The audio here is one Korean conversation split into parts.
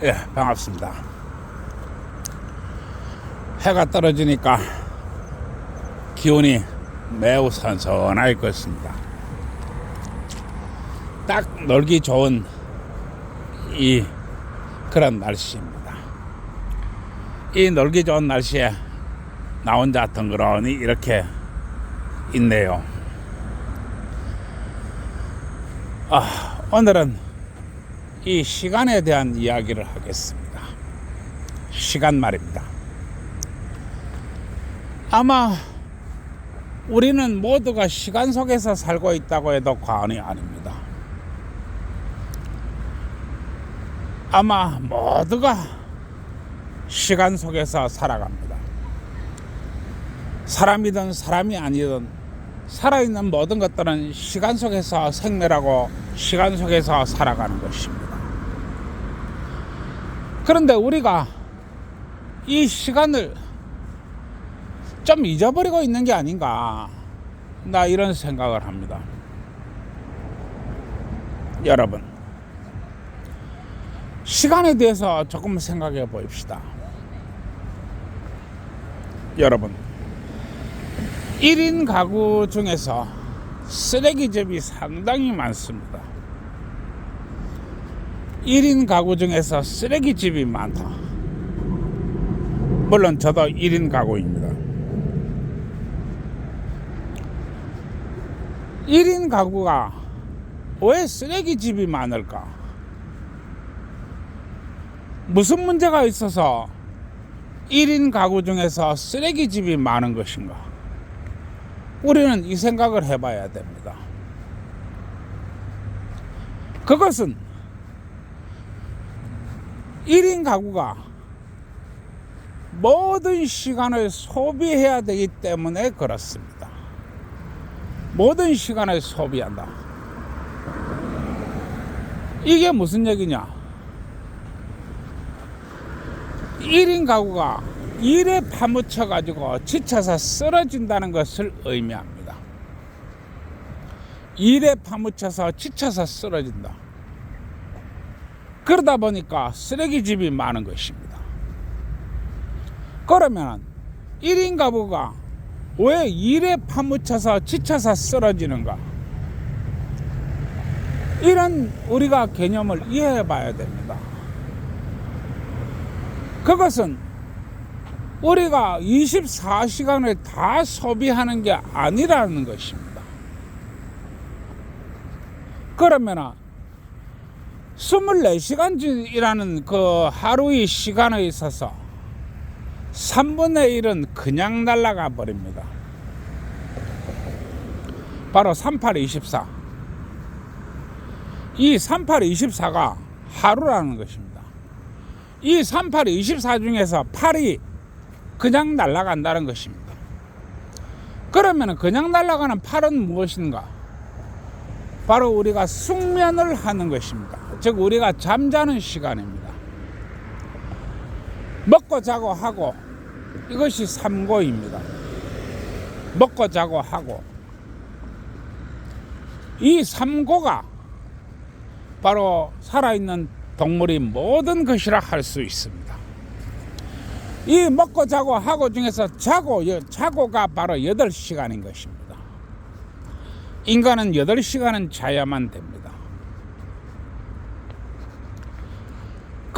예, 반갑습니다. 해가 떨어지니까 기온이 매우 선선할 것입니다. 딱 놀기 좋은 이 그런 날씨입니다. 이 놀기 좋은 날씨에 나 혼자 덩그러니 이렇게 있네요. 아, 오늘은 이 시간에 대한 이야기를 하겠습니다. 시간 말입니다. 아마 우리는 모두가 시간 속에서 살고 있다고 해도 과언이 아닙니다. 아마 모두가 시간 속에서 살아갑니다. 사람이든 사람이 아니든 살아있는 모든 것들은 시간 속에서 생멸하고 시간 속에서 살아가는 것입니다. 그런데 우리가 이 시간을 좀 잊어버리고 있는 게 아닌가. 나 이런 생각을 합니다. 여러분, 시간에 대해서 조금 생각해 봅시다. 여러분, 1인 가구 중에서 쓰레기집이 상당히 많습니다. 1인 가구 중에서 쓰레기집이 많다. 물론 저도 1인 가구입니다. 1인 가구가 왜 쓰레기집이 많을까? 무슨 문제가 있어서 1인 가구 중에서 쓰레기집이 많은 것인가? 우리는 이 생각을 해봐야 됩니다. 그것은 1인 가구가 모든 시간을 소비해야 되기 때문에 그렇습니다. 모든 시간을 소비한다. 이게 무슨 얘기냐? 1인 가구가 일에 파묻혀 가지고 지쳐서 쓰러진다는 것을 의미합니다. 일에 파묻혀서 지쳐서 쓰러진다. 그러다 보니까 쓰레기집이 많은 것입니다. 그러면 1인 가구가 왜 일에 파묻혀서 지쳐서 쓰러지는가? 이런 우리가 개념을 이해해 봐야 됩니다. 그것은 우리가 24시간을 다 소비하는 게 아니라는 것입니다. 그러면 24시간이라는 그 하루의 시간에 있어서 3분의 1은 그냥 날아가 버립니다. 바로 38, 24. 이 38, 24가 하루라는 것입니다. 이 38, 24 중에서 8이 그냥 날아간다는 것입니다. 그러면 그냥 날아가는 8은 무엇인가? 바로 우리가 숙면을 하는 것입니다. 즉, 우리가 잠자는 시간입니다. 먹고 자고 하고 이것이 삼고입니다. 먹고 자고 하고 이 삼고가 바로 살아있는 동물이 모든 것이라 할 수 있습니다. 이 먹고 자고 하고 중에서 자고 자고가 바로 8시간인 것입니다. 인간은 8시간은 자야만 됩니다.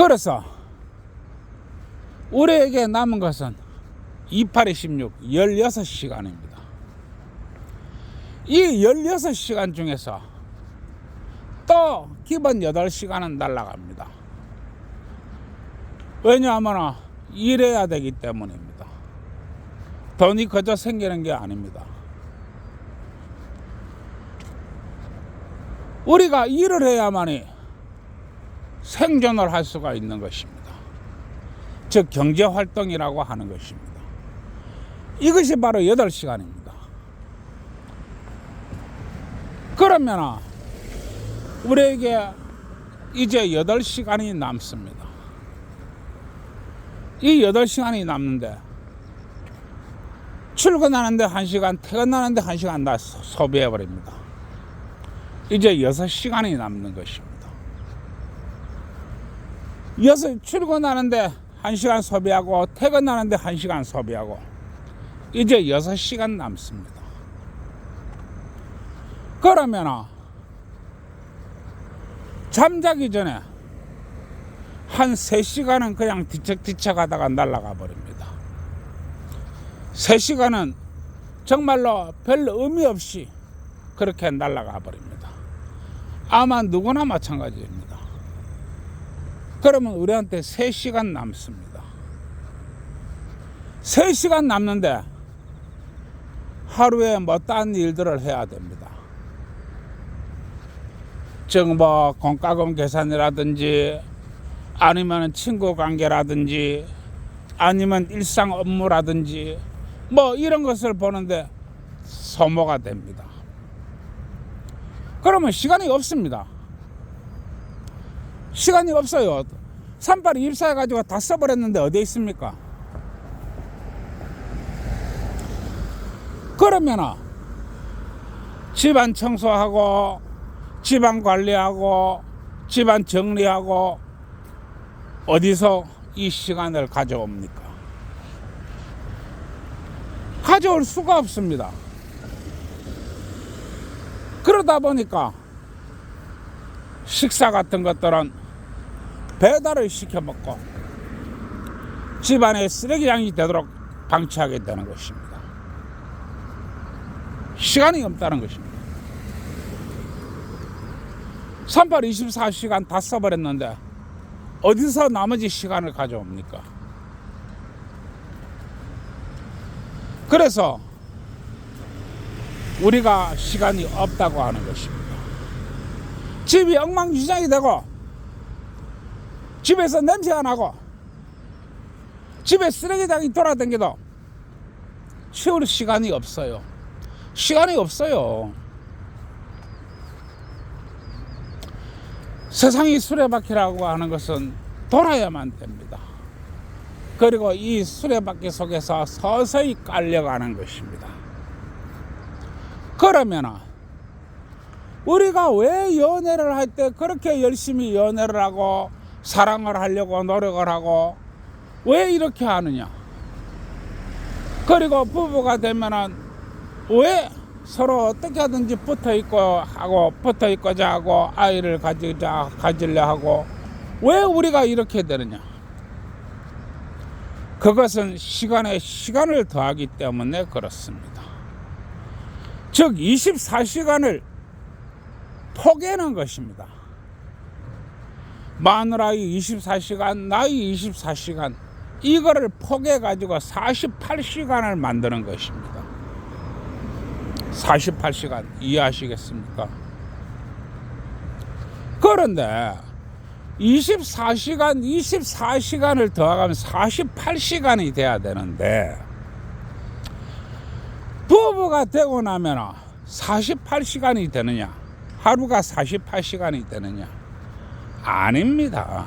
그래서 우리에게 남은 것은 28에 16, 16시간입니다. 이 16시간 중에서 또 기본 8시간은 날아갑니다. 왜냐하면 일해야 되기 때문입니다. 돈이 그저 생기는 게 아닙니다. 우리가 일을 해야만이 생존을 할 수가 있는 것입니다. 즉 경제 활동이라고 하는 것입니다. 이것이 바로 8시간입니다. 그러면 우리에게 이제 8시간이 남습니다. 이 8시간이 남는데 출근하는데 1시간, 퇴근하는데 1시간 다 소비해 버립니다. 이제 6시간이 남는 것입니다. 여섯 출근하는데 한시간 소비하고 퇴근하는데 한시간 소비하고 이제 여섯 시간 남습니다. 그러면 잠자기 전에 한 세시간은 그냥 뒤척뒤척 하다가 날아가 버립니다. 세시간은 정말로 별 의미 없이 그렇게 날아가 버립니다. 아마 누구나 마찬가지입니다. 그러면 우리한테 3시간 남습니다. 3시간 남는데 하루에 뭐 딴 일들을 해야 됩니다. 즉, 뭐, 공과금 계산이라든지 아니면 친구 관계라든지 아니면 일상 업무라든지 뭐 이런 것을 보는데 소모가 됩니다. 그러면 시간이 없습니다. 시간이 없어요. 산발이 입사해가지고 다 써버렸는데 어디에 있습니까? 그러면 집안 청소하고 집안 관리하고 집안 정리하고 어디서 이 시간을 가져옵니까? 가져올 수가 없습니다. 그러다 보니까 식사 같은 것들은 배달을 시켜 먹고 집안에 쓰레기장이 되도록 방치하게 되는 것입니다. 시간이 없다는 것입니다. 38 24시간 다 써버렸는데 어디서 나머지 시간을 가져옵니까? 그래서 우리가 시간이 없다고 하는 것입니다. 집이 엉망진창이 되고 집에서 냄새가 나고 집에 쓰레기장이 돌아다니도 치울 시간이 없어요. 시간이 없어요. 세상이 수레바퀴라고 하는 것은 돌아야만 됩니다. 그리고 이 수레바퀴 속에서 서서히 깔려가는 것입니다. 그러면 우리가 왜 연애를 할 때 그렇게 열심히 연애를 하고 사랑을 하려고 노력을 하고 왜 이렇게 하느냐? 그리고 부부가 되면은 왜 서로 어떻게 하든지 붙어 있고 하고 붙어 있고자 하고 아이를 가지자 가지려 하고 왜 우리가 이렇게 되느냐? 그것은 시간에 시간을 더하기 때문에 그렇습니다. 즉 24시간을 포개는 것입니다. 마누라의 24시간, 나의 24시간 이거를 포개 가지고 48시간을 만드는 것입니다. 48시간 이해하시겠습니까? 그런데 24시간, 24시간을 더하면 48시간이 돼야 되는데 부부가 되고 나면 48시간이 되느냐? 하루가 48시간이 되느냐? 아닙니다.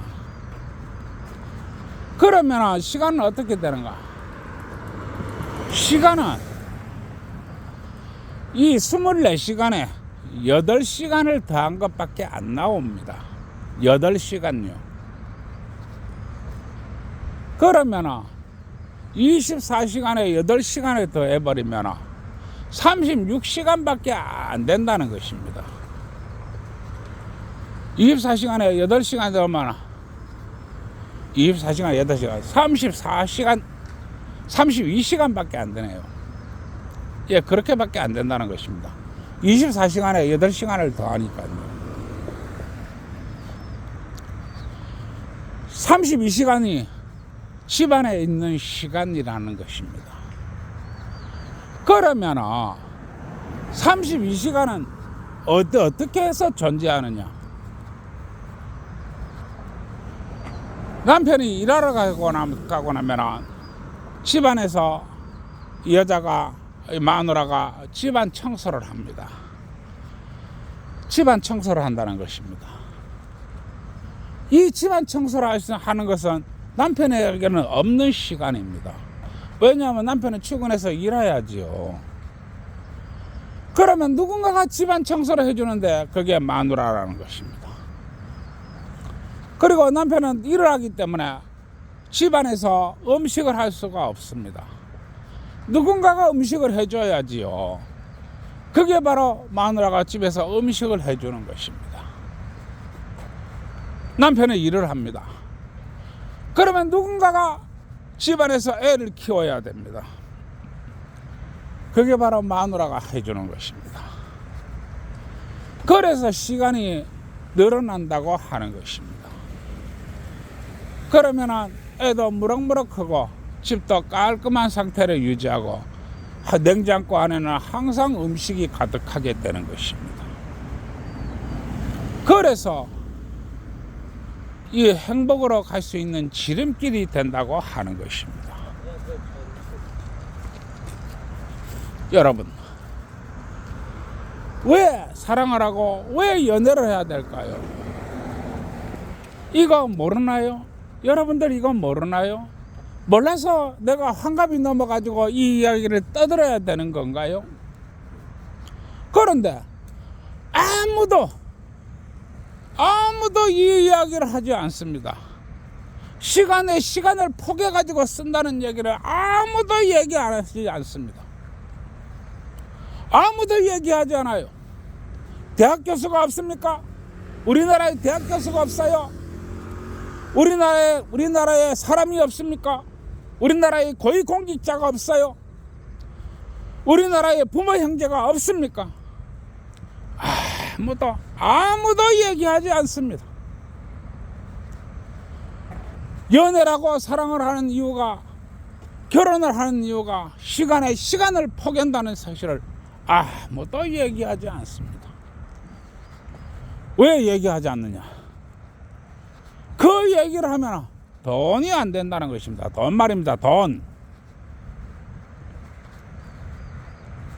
그러면 시간은 어떻게 되는가? 시간은 이 24시간에 8시간을 더한 것밖에 안 나옵니다. 8시간요. 그러면 24시간에 8시간을 더 해버리면 36시간밖에 안 된다는 것입니다. 24시간에 8시간 더하면 24시간 8시간 34시간 32시간밖에 안 되네요. 예, 그렇게밖에 안 된다는 것입니다. 24시간에 8시간을 더하니까요. 32시간이 집안에 있는 시간이라는 것입니다. 그러면 32시간은 어떻게 해서 존재하느냐? 남편이 일하러 가고, 나, 가고 나면 집안에서 이 여자가 이 마누라가 집안 청소를 합니다. 집안 청소를 한다는 것입니다. 이 집안 청소를 하는 것은 남편에게는 없는 시간입니다. 왜냐하면 남편은 출근해서 일해야지요. 그러면 누군가가 집안 청소를 해주는데 그게 마누라라는 것입니다. 그리고 남편은 일을 하기 때문에 집안에서 음식을 할 수가 없습니다. 누군가가 음식을 해줘야지요. 그게 바로 마누라가 집에서 음식을 해주는 것입니다. 남편은 일을 합니다. 그러면 누군가가 집안에서 애를 키워야 됩니다. 그게 바로 마누라가 해주는 것입니다. 그래서 시간이 늘어난다고 하는 것입니다. 그러면은 애도 무럭무럭하고 집도 깔끔한 상태를 유지하고 냉장고 안에는 항상 음식이 가득하게 되는 것입니다. 그래서 이 행복으로 갈 수 있는 지름길이 된다고 하는 것입니다. 여러분, 왜 사랑을 하고 왜 연애를 해야 될까요? 이거 모르나요? 여러분들 이거 모르나요? 몰라서 내가 환갑이 넘어가지고 이 이야기를 떠들어야 되는 건가요? 그런데 아무도 아무도 이 이야기를 하지 않습니다. 시간에 시간을 포개 가지고 쓴다는 얘기를 아무도 얘기 안 하지 않습니다. 아무도 얘기하지 않아요. 대학 교수가 없습니까? 우리나라에 대학 교수가 없어요. 우리나라에 우리나라에 사람이 없습니까? 우리나라에 고위공직자가 없어요. 우리나라에 부모 형제가 없습니까? 아무도 아무도 얘기하지 않습니다. 연애라고 사랑을 하는 이유가 결혼을 하는 이유가 시간에 시간을 포기한다는 사실을 아무도 얘기하지 않습니다. 왜 얘기하지 않느냐? 그 얘기를 하면 돈이 안 된다는 것입니다. 돈 말입니다. 돈.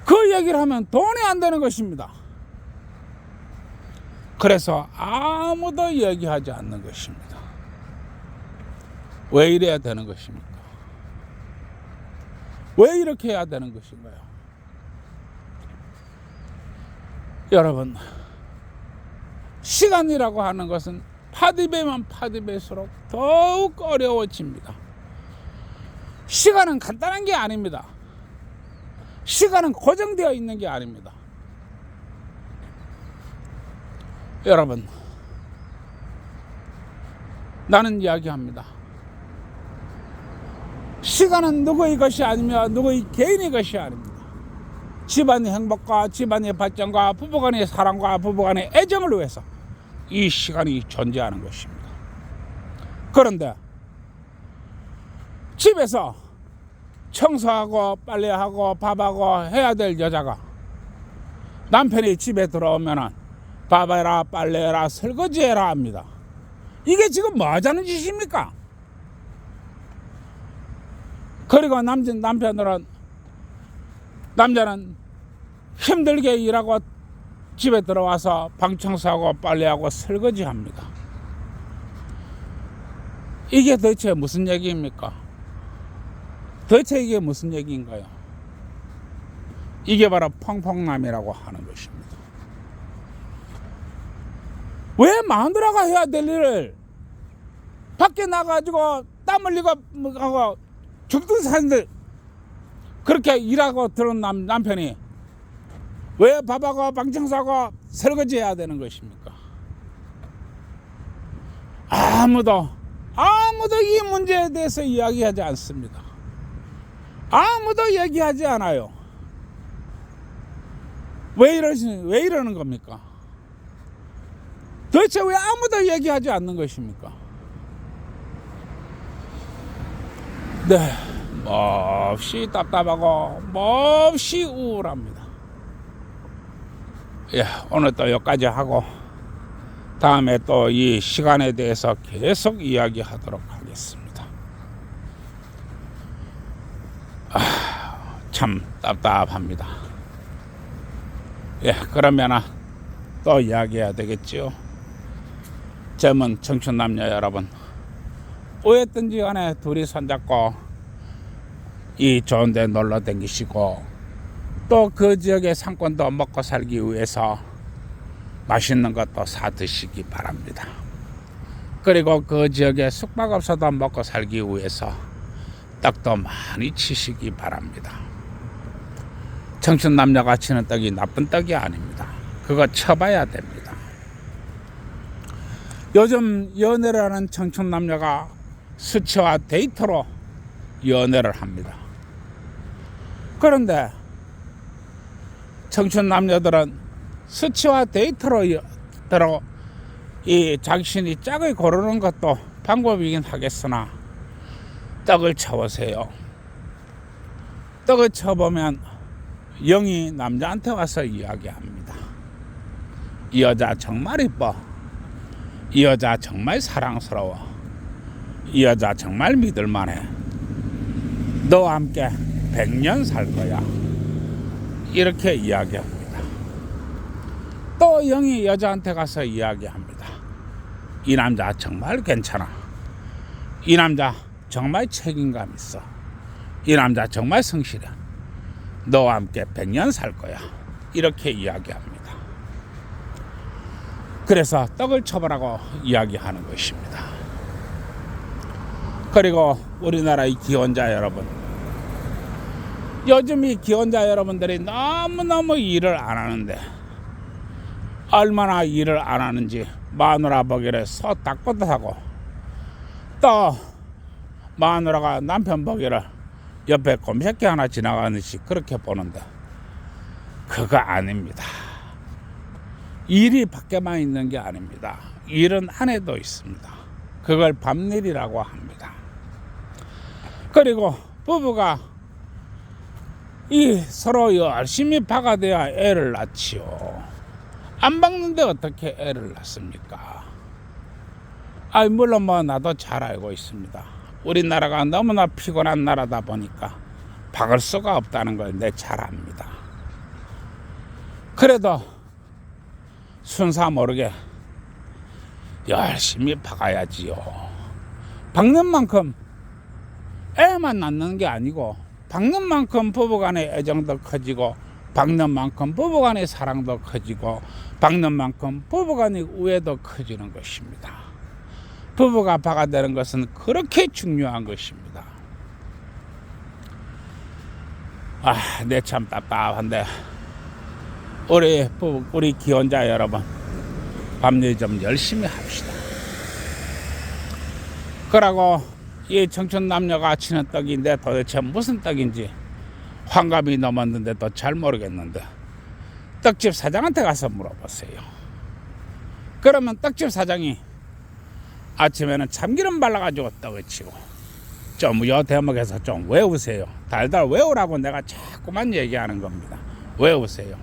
그 얘기를 하면 돈이 안 되는 것입니다. 그래서 아무도 얘기하지 않는 것입니다. 왜 이래야 되는 것입니까? 왜 이렇게 해야 되는 것인가요? 여러분, 시간이라고 하는 것은 파디배면 파디배수록 더욱 어려워집니다. 시간은 간단한 게 아닙니다. 시간은 고정되어 있는 게 아닙니다. 여러분, 나는 이야기합니다. 시간은 누구의 것이 아니며 누구의 개인의 것이 아닙니다. 집안의 행복과 집안의 발전과 부부간의 사랑과 부부간의 애정을 위해서 이 시간이 존재하는 것입니다. 그런데 집에서 청소하고 빨래하고 밥하고 해야 될 여자가 남편이 집에 들어오면은 밥해라 빨래해라 설거지해라 합니다. 이게 지금 뭐 하자는 짓입니까? 그리고 남자, 남편들은 남자는 힘들게 일하고 집에 들어와서 방 청소하고 빨래하고 설거지합니다. 이게 도대체 무슨 얘기입니까? 도대체 이게 무슨 얘기인가요? 이게 바로 펑펑남이라고 하는 것입니다. 왜 마누라가 해야 될 일을 밖에 나가지고 땀 흘리고 뭐 하고 죽든 사는들 그렇게 일하고 들은 남, 남편이 왜 밥하고 방청소하고 설거지 해야 되는 것입니까? 아무도 아무도 이 문제에 대해서 이야기하지 않습니다. 아무도 얘기하지 않아요. 왜 이러시 왜 이러는 겁니까? 도대체 왜 아무도 얘기하지 않는 것입니까? 네, 몹시 답답하고 몹시 우울합니다. 예, 오늘 또 여기까지 하고 다음에 또 이 시간에 대해서 계속 이야기하도록 하겠습니다. 아, 참 답답합니다. 예, 그러면 또 이야기해야 되겠지요. 젊은 청춘 남녀 여러분, 어였든지 간에 둘이 손잡고 이 좋은 데 놀러 다니시고 또 그 지역의 상권도 먹고 살기 위해서 맛있는 것도 사 드시기 바랍니다. 그리고 그 지역에 숙박업소도 먹고 살기 위해서 떡도 많이 치시기 바랍니다. 청춘 남녀가 치는 떡이 나쁜 떡이 아닙니다. 그거 쳐봐야 됩니다. 요즘 연애라는 청춘 남녀가 수치와 데이터로 연애를 합니다. 그런데 청춘 남녀들은 수치와 데이터로 이 자신이 짝을 고르는 것도 방법이긴 하겠으나 떡을 쳐보세요. 떡을 쳐보면 영이 남자한테 와서 이야기합니다. 이 여자 정말 이뻐. 이 여자 정말 사랑스러워. 이 여자 정말 믿을만해. 너와 함께 100년 살 거야. 이렇게 이야기합니다. 또 영이 여자한테 가서 이야기합니다. 이 남자 정말 괜찮아. 이 남자 정말 책임감 있어. 이 남자 정말 성실해. 너와 함께 100년 살 거야. 이렇게 이야기합니다. 그래서 떡을 쳐보라고 이야기하는 것입니다. 그리고 우리나라의 기혼자 여러분. 요즘 이 기혼자 여러분들이 너무너무 일을 안 하는데 얼마나 일을 안 하는지 마누라 보기를 소 닭보다 하고 또 마누라가 남편 보기를 옆에 곰새끼 하나 지나가듯이 그렇게 보는데 그거 아닙니다. 일이 밖에만 있는 게 아닙니다. 일은 안에도 있습니다. 그걸 밤일이라고 합니다. 그리고 부부가 이 서로 열심히 박아대야 애를 낳지요. 안 박는데 어떻게 애를 낳습니까? 아, 물론 뭐 나도 잘 알고 있습니다. 우리나라가 너무나 피곤한 나라다 보니까 박을 수가 없다는 걸 내 잘 압니다. 그래도 순사 모르게 열심히 박아야지요. 박는 만큼 애만 낳는 게 아니고 박는 만큼 부부 간의 애정도 커지고 박는 만큼 부부 간의 사랑도 커지고 박는 만큼 부부 간의 우애도 커지는 것입니다. 부부가 박아대는 것은 그렇게 중요한 것입니다. 아, 내 참 답답한데 우리 부부, 우리 기혼자 여러분 밤일 좀 열심히 합시다. 그러고 이 청춘 남녀가 치는 떡인데 도대체 무슨 떡인지 환갑이 넘었는데도 잘 모르겠는데 떡집 사장한테 가서 물어보세요. 그러면 떡집 사장이 아침에는 참기름 발라가지고 떡을 치고 좀요 대목에서 좀 외우세요. 달달 외우라고 내가 자꾸만 얘기하는 겁니다. 외우세요.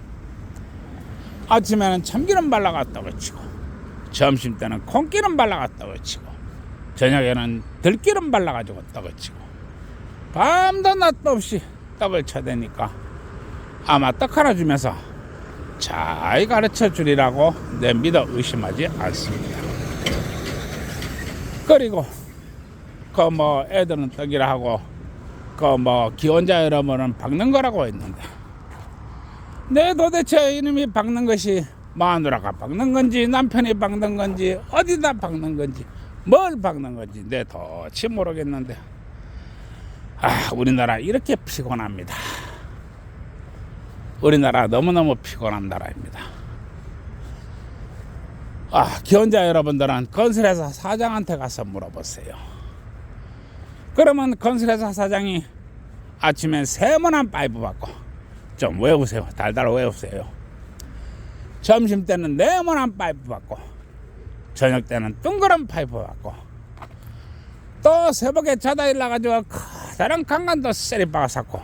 아침에는 참기름 발라가 떡을 치고 점심 때는 콩기름 발라가 떡을 치고 저녁에는 들기름 발라가지고 떡을 치고 밤도 낮도 없이 떡을 쳐대니까 아마 떡 하나 주면서 잘 가르쳐 주리라고 내 믿어 의심하지 않습니다. 그리고 그 뭐 애들은 떡이라 하고 그 뭐 기혼자 여러분은 박는 거라고 했는데 내 도대체 이놈이 박는 것이 마누라가 박는 건지 남편이 박는 건지 어디다 박는 건지 뭘 박는 건지 내 도치 모르겠는데 아 우리나라 이렇게 피곤합니다. 우리나라 너무너무 피곤한 나라입니다. 아, 기혼자 여러분들은 건설회사 사장한테 가서 물어보세요. 그러면 건설회사 사장이 아침엔 세모난 파이프 받고 좀 외우세요. 달달 외우세요. 점심 때는 네모난 파이프 받고 저녁 때는 둥그런 파이프 받고 또 새벽에 자다 일어나가지고 커다란 강간도 세리 박아샀고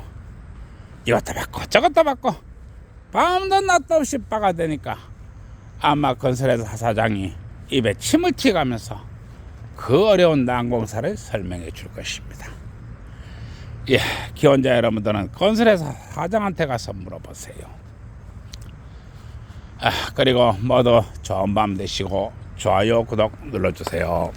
이것도 받고 저것도 받고 밤도 낮도 없이 박아 대니까 아마 건설회사 사장이 입에 침을 튀가면서 그 어려운 난공사를 설명해 줄 것입니다. 예, 기혼자 여러분들은 건설회사 사장한테 가서 물어보세요. 아, 그리고 모두 좋은 밤 되시고 좋아요, 구독 눌러주세요.